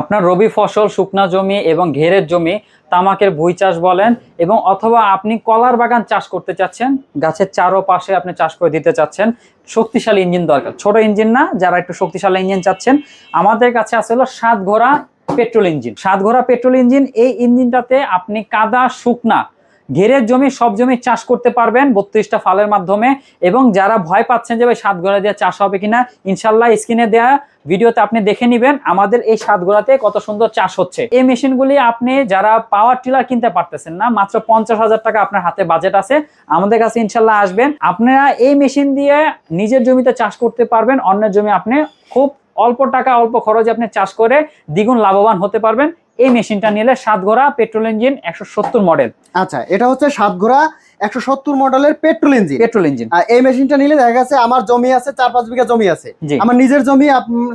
আপনার রবি ফসল, শুকনা জমি এবং ঘেরের জমি, তামাকের ভুই চাষ বলেন এবং অথবা আপনি কলার বাগান চাষ করতে চাচ্ছেন, গাছের চারো পাশে আপনি চাষ করে দিতে চাচ্ছেন, শক্তিশালী ইঞ্জিন দরকার। ছোট ইঞ্জিন না, যারা একটু শক্তিশালী ইঞ্জিন চাচ্ছেন, আমাদের কাছে আছে হলো সাত ঘোড়া পেট্রোল ইঞ্জিন। সাত ঘোড়া পেট্রোল ইঞ্জিন, এই ইঞ্জিনটাতে আপনি কাদা, শুকনা ঘেরের জমি, সব জমি চাষ করতে পারবেন বত্রিশটা ফালের মাধ্যমে। এবং যারা ভয় পাচ্ছেন যে, ভাই সাত গোড়া দিয়ে চাষ হবে কিনা? ইনশাল্লাহ স্ক্রিনে দেয়া ভিডিওতে আপনি দেখে নেবেন আমাদের এই সাত গোড়াতে কত সুন্দর চাষ হচ্ছে। এই মেশিনগুলি আপনি যারা পাওয়ার টিলার কিনতে পারতেছেন না, মাত্র পঞ্চাশ হাজার টাকা আপনার হাতে বাজেট আছে। আমাদের কাছে ইনশাল্লাহ আসবেন। আপনারা এই মেশিন দিয়ে নিজের জমিতে চাষ করতে পারবেন। অন্যের জমি আপনি খুব অল্প টাকা, অল্প খরচে আপনি চাষ করে দ্বিগুণ লাভবান হতে পারবেন। এই মেশিনটা নিলে সাত ঘোড়া পেট্রোল ইঞ্জিন একশো সত্তর মডেল আচ্ছা এটা হচ্ছে সাত ঘোড়া একশো সত্তর মডেলের পেট্রোল ইঞ্জিন পেট্রোল ইঞ্জিন আর এই মেশিনটা নিলে দেখা গেছে আমার জমি আছে চার পাঁচ বিঘা জমি আছে। আমার নিজের জমি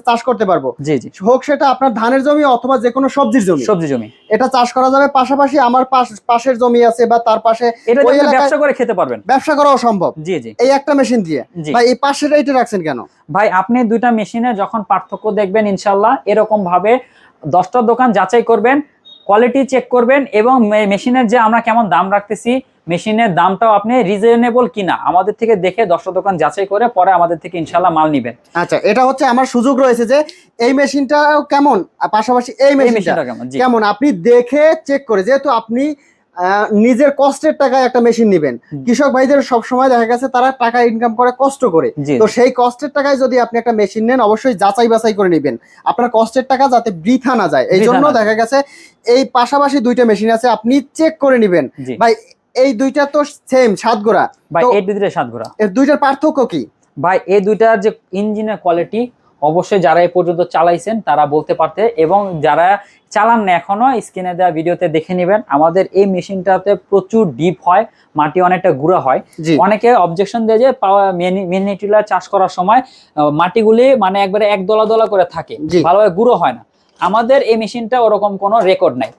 চাষ করতে পারব। জি জি। হোক সেটা আপনার ধানের জমি অথবা যে কোনো সবজির জমি। সবজি জমি। এটা চাষ করা যাবে পাশাপাশি আমার পাশ- পাশের জমি আছে বা তার পাশে এটা ওই ব্যবসা করে খেতে পারবেন। ব্যবসা করাও সম্ভব। জি জি। এই একটা মেশিন দিয়ে। ভাই এই পাশের এইটা রাখছেন কেন? ভাই আপনি দুইটা মেশিনে যখন পার্থক্য দেখবেন ইনশাল্লাহ এরকম ভাবে দশটা দোকান যাচাই করবেন কোয়ালিটি চেক করবেন এবং মেশিনের যে আমরা কেমন দাম রাখতেছি মেশিনের দামটাও আপনি রিজনেবল কিনা আমাদের থেকে দেখে দশটা দোকান যাচাই করে পরে আমাদের থেকে ইনশাল্লাহ মাল নিবেন। আচ্ছা এটা হচ্ছে আমার সুযোগ রয়েছে যে এই মেশিনটা কেমন? পাশাপাশি এই মেশিনটা কেমন? আপনি দেখে চেক করে যেহেতু আপনি নিজের কষ্টের টাকায় একটা মেশিন নিবেন। কৃষক ভাইদের সব সময় দেখা গেছে তারা টাকা ইনকাম করে কষ্ট করে। তো সেই কষ্টের টাকায় যদি আপনি একটা মেশিন নেন অবশ্যই যাচাই বাছাই করে নেবেন। আপনার কষ্টের টাকা যাতে বৃথা না যায়। এই জন্য দেখা গেছে এই পাশাপাশি দুইটা মেশিন আছে আপনি চেক করে নেবেন। ভাই এই দুইটা তো সেম সাত গোড়া। ভাই এই দুইটা সাত এর দুইটার পার্থক্য কি? ভাই এই দুইটার যে ইঞ্জিনের কোয়ালিটি অবশ্যই যারা এ পর্যন্ত চালাইছেন তারা বলতে পারতে এবং যারা চালান না এখনও স্ক্রিনে দেওয়া ভিডিওতে দেখে নেবেন আমাদের এই মেশিনটাতে প্রচুর ডিপ হয় মাটি অনেকটা গুঁড়া হয়। অনেকে অবজেকশন দেয় যে মিনি টিলার চাষ করার সময় মাটিগুলি মানে একবারে এক দলা দলা করে থাকে ভালোভাবে গুঁড়ো হয় না। আমাদের এই মেশিনটা ওরকম কোনো রেকর্ড নাই।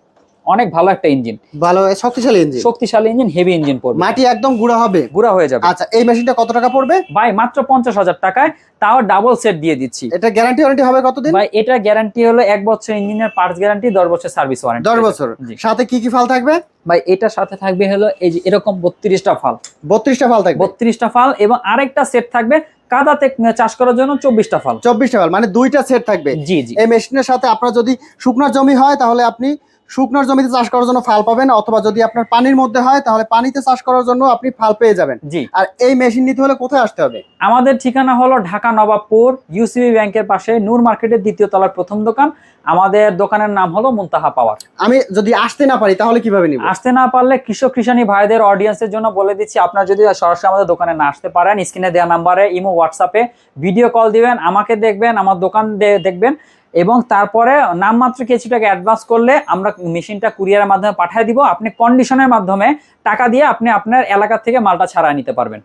অনেক ভালো একটা ইঞ্জিন। ভালো শক্তিশালী ইঞ্জিন। শক্তিশালী ইঞ্জিন হেভি ইঞ্জিন পড়বে। মাটি একদম গুঁড়া হবে। গুঁড়া হয়ে যাবে। আচ্ছা এই মেশিনটা কত টাকা পড়বে? ভাই মাত্র পঞ্চাশ হাজার টাকায় তাও ডাবল সেট দিয়ে দিচ্ছি। এটা গ্যারান্টি ওয়ারেন্টি হবে কতদিন? ভাই এটা গ্যারান্টি হলো এক বছর ইঞ্জিনের পার্টস গ্যারান্টি দশ বছর সার্ভিস ওয়ারেন্টি দশ বছর। সাথে কি কি ফাল থাকবে? ভাই এটার সাথে থাকবে হলো এই যে এরকম বত্রিশটা ফাল। বত্রিশটা ফাল থাকবে। বত্রিশটা ফাল এবং আরেকটা সেট থাকবে কাদাতে চাষ করার জন্য চব্বিশটা ফাল। চব্বিশটা ফাল মানে দুইটা সেট থাকবে। জি জি। এই মেশিনের সাথে আপনার যদি শুকনার জমি হয় তাহলে আপনি শুকনার জমিতে চাষ করার জন্য ফাল পাবেন অথবা যদি আপনার পানির মধ্যে হয় তাহলে পানিতে চাষ করার জন্য আপনি ফাল পেয়ে যাবেন। জি। আর এই মেশিন নিতে হলে কোথায় আসতে হবে? আমাদের ঠিকানা হলো ঢাকা নবাবপুর ইউসিবি ব্যাংকের পাশে নূর মার্কেটের দ্বিতীয় তলার প্রথম দোকান। আমাদের দোকানের নাম হলো মুনতাহা পাওয়ার। আমি যদি আসতে না পারি তাহলে কীভাবে নিব? আসতে না পারলে কৃষক কৃষানি ভাইদের অডিয়েন্সের জন্য বলে দিচ্ছি আপনারা যদি সরাসরি আমাদের দোকানে না আসতে পারেন স্ক্রিনে দেওয়া নাম্বারে ইমো হোয়াটসঅ্যাপে ভিডিও কল দিবেন আমাকে দেখবেন আমার দোকান দেখবেন। এবং তারপরে নামমাত্র কিছু টাকা অ্যাডভান্স করলে আমরা মেশিনটা কুরিয়ারের মাধ্যমে পাঠিয়ে দিব। আপনি কন্ডিশনের মাধ্যমে টাকা দিয়ে আপনি আপনার এলাকা থেকে মালটা ছাড়া নিতে পারবেন।